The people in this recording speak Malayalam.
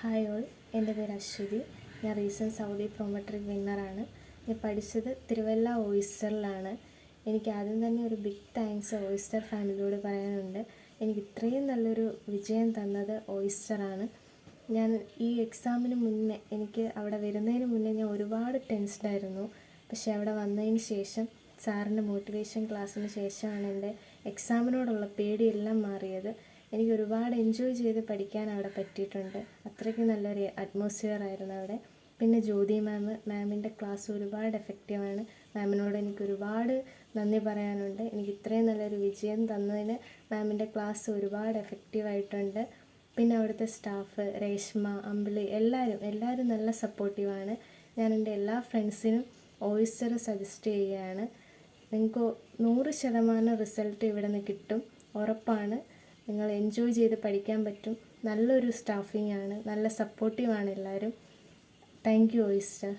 ഹായ് ഓൾ എന്റെ പേര് അശ്വതി. ഞാൻ റീസെന്റ് സൗദി പ്രൊമട്രിക് വിന്നറാണ് ഞാൻ പഠിച്ചത് തിരുവല്ല ഓയിസ്റ്ററിലാണ് എനിക്ക് ആദ്യം തന്നെ ഒരു ബിഗ് താങ്ക്സ് ഓയിസ്റ്റർ ഫാമിലിയോട് പറയാനുണ്ട്. എനിക്ക് ഇത്രയും നല്ലൊരു വിജയം തന്നത് ഓയിസ്റ്ററാണ് ഞാൻ ഈ എക്സാമിന് മുന്നേ എനിക്ക് അവിടെ വരുന്നതിന് മുന്നേ ഞാൻ ഒരുപാട് ടെൻസ്ഡായിരുന്നു പക്ഷേ അവിടെ വന്നതിന് ശേഷം സാറിന്റെ മോട്ടിവേഷൻ ക്ലാസ്സിന് ശേഷമാണ് എന്റെ എക്സാമിനോടുള്ള പേടിയെല്ലാം മാറിയത്. എനിക്ക് ഒരുപാട് എൻജോയ് ചെയ്ത് പഠിക്കാൻ അവിടെ പറ്റിയിട്ടുണ്ട്. അത്രയ്ക്ക് നല്ലൊരു അറ്റ്മോസ്ഫിയർ ആയിരുന്നു അവിടെ. പിന്നെ ജ്യോതി മാം മാമിന്റെ ക്ലാസ് ഒരുപാട് എഫക്റ്റീവാണ് മാമിനോട് എനിക്ക് ഒരുപാട് നന്ദി പറയാനുണ്ട്. എനിക്ക് ഇത്രയും നല്ലൊരു വിജയം തന്നതിന് മാമിന്റെ ക്ലാസ് ഒരുപാട് എഫക്റ്റീവായിട്ടുണ്ട് പിന്നെ അവിടുത്തെ സ്റ്റാഫ് രേഷ്മ അമ്പിളി എല്ലാവരും എല്ലാവരും നല്ല സപ്പോർട്ടീവാണ് ഞാൻ എന്റെ എല്ലാ ഫ്രണ്ട്സിനും ഓയിസ്റ്റർ സജസ്റ്റ് ചെയ്യുകയാണ്. നിങ്ങൾക്ക് നൂറ് ശതമാനം റിസൾട്ട് ഇവിടെ നിന്ന് കിട്ടും. ഉറപ്പാണ്. നിങ്ങൾ എൻജോയ് ചെയ്ത് പഠിക്കാൻ പറ്റും. നല്ലൊരു സ്റ്റാഫിംഗ് ആണ്. നല്ല സപ്പോർട്ടീവാണ് എല്ലാവരും താങ്ക് യു ഓയിസ്റ്റർ